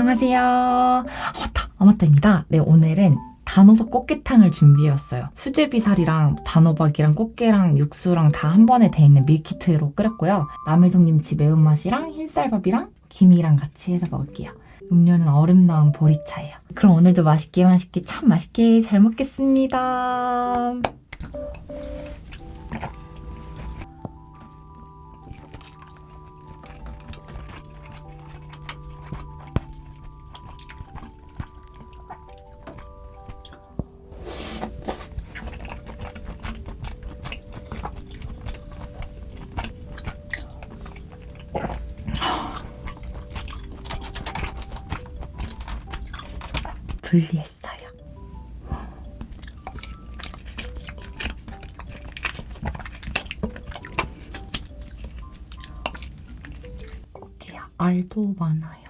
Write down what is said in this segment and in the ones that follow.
안녕하세요. 아, 맞다. 아, 맞다입니다. 네, 오늘은 단호박 꽃게탕을 준비해왔어요. 수제비살이랑 단호박이랑 꽃게랑 육수랑 다 한 번에 돼 있는 밀키트로 끓였고요. 남해송김치 매운맛이랑 흰쌀밥이랑 김이랑 같이 해서 먹을게요. 음료는 얼음 넣은 보리차예요. 그럼 오늘도 맛있게 맛있게 참 맛있게 잘 먹겠습니다. 분리했어요. 꽃게야 알도 많아요.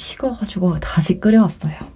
식어가지고 다시 끓여왔어요.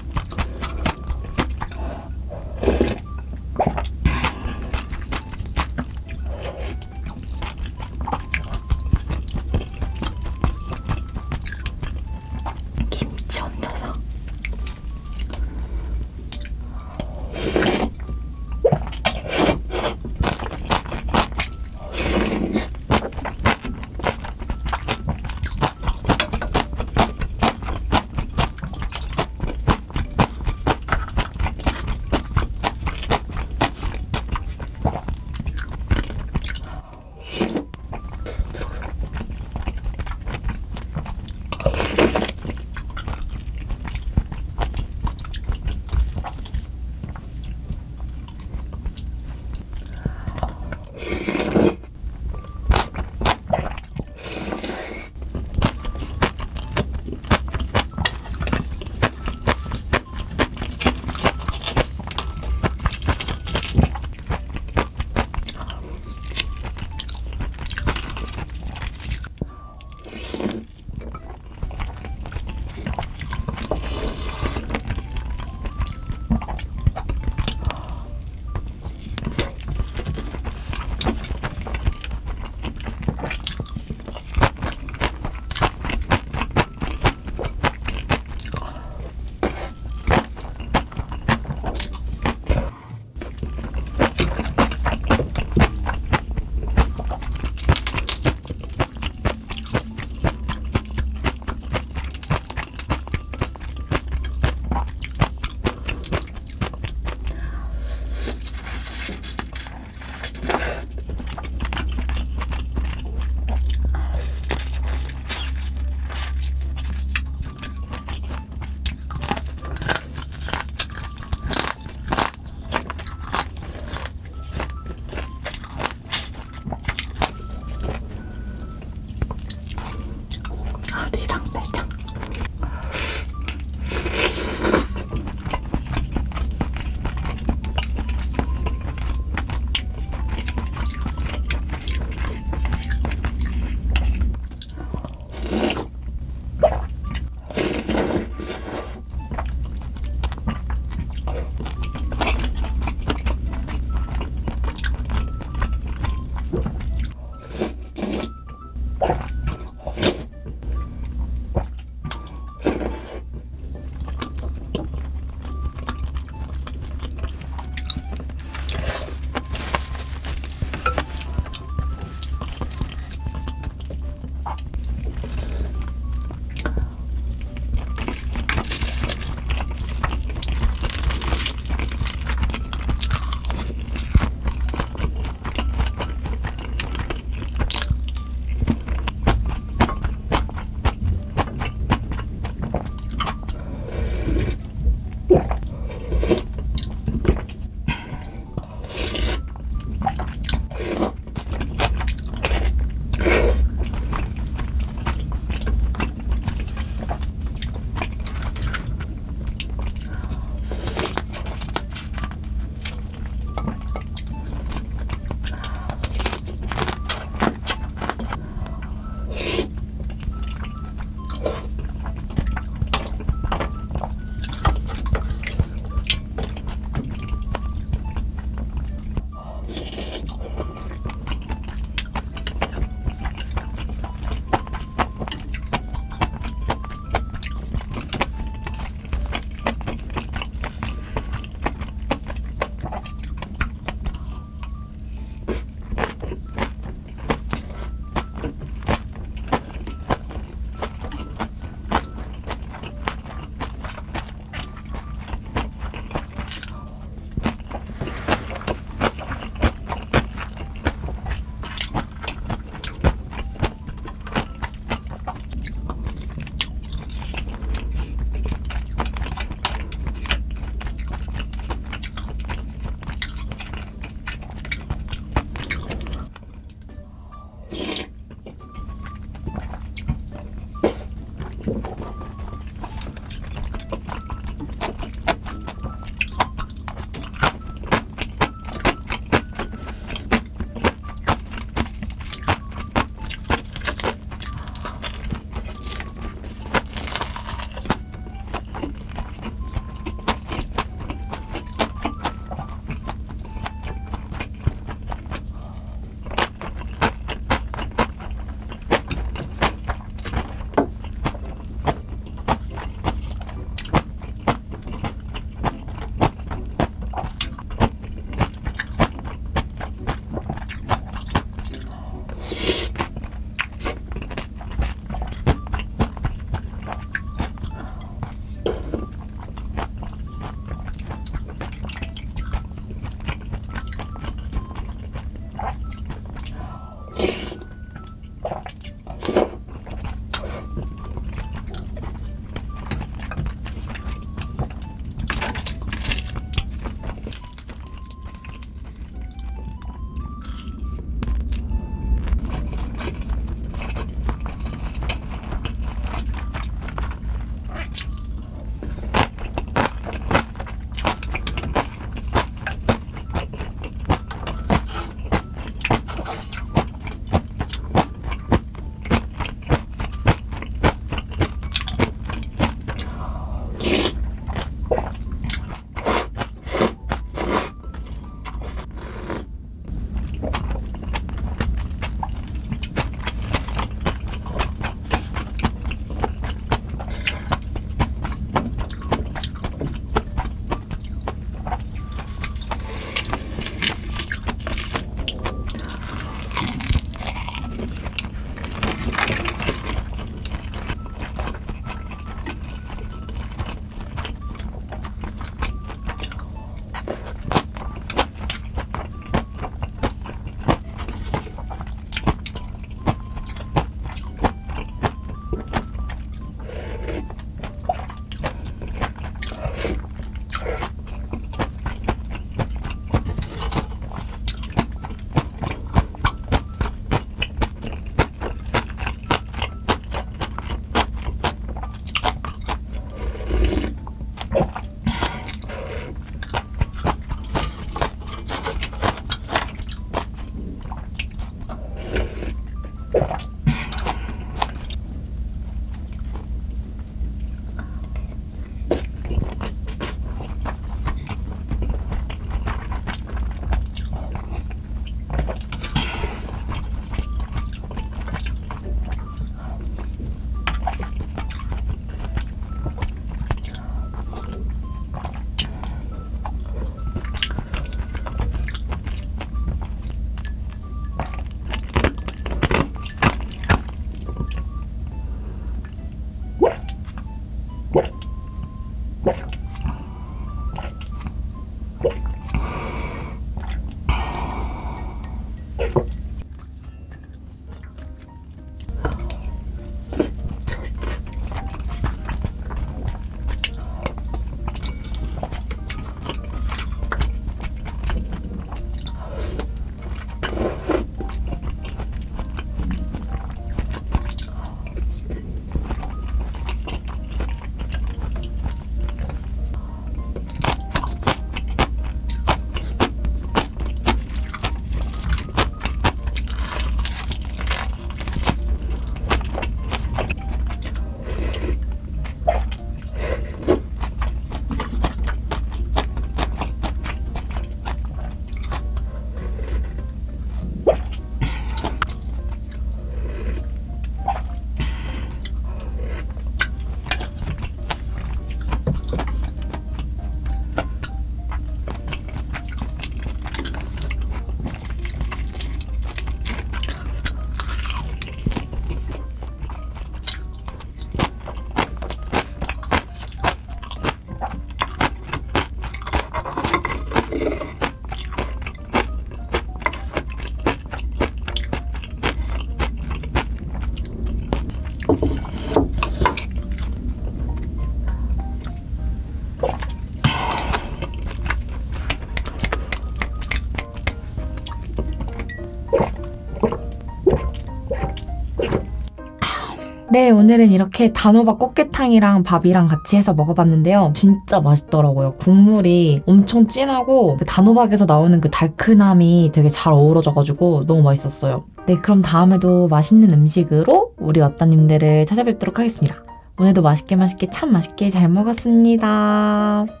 네, 오늘은 이렇게 단호박 꽃게탕이랑 밥이랑 같이 해서 먹어봤는데요. 진짜 맛있더라고요. 국물이 엄청 진하고 그 단호박에서 나오는 그 달큰함이 되게 잘 어우러져가지고 너무 맛있었어요. 네, 그럼 다음에도 맛있는 음식으로 우리 왔다님들을 찾아뵙도록 하겠습니다. 오늘도 맛있게 맛있게 참 맛있게 잘 먹었습니다.